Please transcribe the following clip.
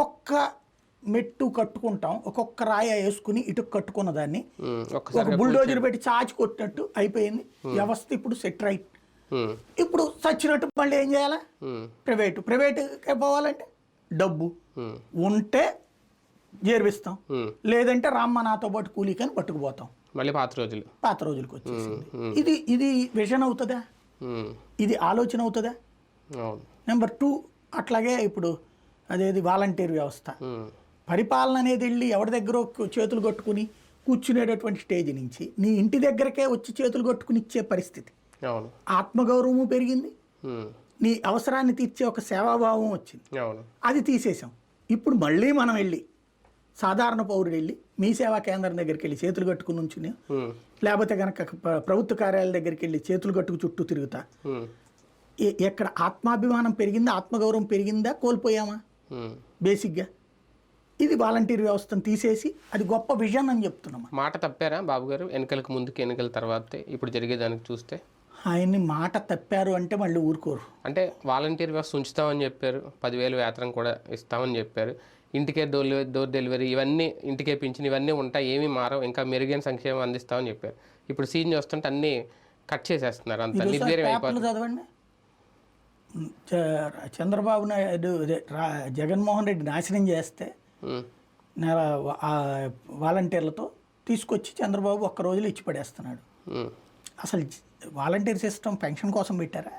ఒక్కొక్క మెట్టు కట్టుకుంటాం ఒక్కొక్క రాయ వేసుకుని ఇటు కట్టుకున్న దాన్ని. ఒక బుల్డోజర్ పెట్టి చాచి కొట్టినట్టు అయిపోయింది. వ్యవస్థ ఇప్పుడు సెట్ రైట్ ఇప్పుడు చచ్చినట్టు మళ్ళీ ఏం చేయాలా? ప్రైవేటు. ప్రైవేట్కి పోవాలంటే డబ్బు. ఉంటే చేర్పిస్తాం. లేదంటే రామ్మ నాతో పాటు కూలీకని పట్టుకుపోతాం. మళ్ళీ పాత రోజులు. పాత రోజులకు వచ్చేసింది. ఇది ఇది విజన్ అవుతుందా? ఇది ఆలోచన అవుతుందా? నెంబర్ టూ అట్లాగే ఇప్పుడు అదేది వాలంటీర్ వ్యవస్థ. పరిపాలన అనేది వెళ్ళి ఎవరి దగ్గర చేతులు కట్టుకుని కూర్చునేటటువంటి స్టేజ్ నుంచి నీ ఇంటి దగ్గరకే వచ్చి చేతులు కట్టుకుని ఇచ్చే పరిస్థితి. ఆత్మగౌరవము పెరిగింది. నీ అవసరాన్ని తీర్చే ఒక సేవాభావం వచ్చింది. అది తీసేసాం ఇప్పుడు మళ్ళీ మనం వెళ్ళి సాధారణ పౌరుడు వెళ్ళి మీ సేవా కేంద్రం దగ్గరికి వెళ్ళి చేతులు కట్టుకుని ఉంచుని లేకపోతే కనుక ప్ర- ప్రభుత్వ కార్యాలయాల దగ్గరికి వెళ్ళి చేతులు కట్టుకు చుట్టూ తిరుగుతా. ఎక్కడ ఆత్మాభిమానం పెరిగిందా ఆత్మగౌరవం పెరిగిందా కోల్పోయామా. బేసిక్గా. ఇది వాలంటీర్ వ్యవస్థను తీసేసి అది గొప్ప విజన్ అని చెప్తున్నాం మాట తప్పారా బాబు గారు ఎన్నికలకు ముందుకి ఎన్నికల తర్వాతే ఇప్పుడు జరిగేదానికి చూస్తే? ఆయన్ని మాట తప్పారు అంటే మళ్ళీ ఊరుకోరు. అంటే వాలంటీర్ వ్యవస్థ ఉంచుతామని చెప్పారు. పదివేలు వేతనం కూడా ఇస్తామని చెప్పారు. ఇంటికే డోర్ డోర్ డెలివరీ ఇవన్నీ ఇంటికే పింఛన్ ఇవన్నీ ఉంటాయి ఏమీ మారవు. ఇంకా మెరుగైన సంక్షేమం అందిస్తామని చెప్పారు. ఇప్పుడు సీన్ చూస్తుంటే అన్నీ కట్ చేసేస్తున్నారు అంత. నిర్వీర్యం అయిపోతుంది. చదవండి. చంద్రబాబు నాయుడు జగన్మోహన్ రెడ్డి నాశనం చేస్తే నెల వాలంటీర్లతో తీసుకొచ్చి చంద్రబాబు ఒక్క రోజులో ఇచ్చి పడేస్తున్నాడు అసలు వాలంటీర్ సిస్టమ్ పెన్షన్ కోసం పెట్టారా?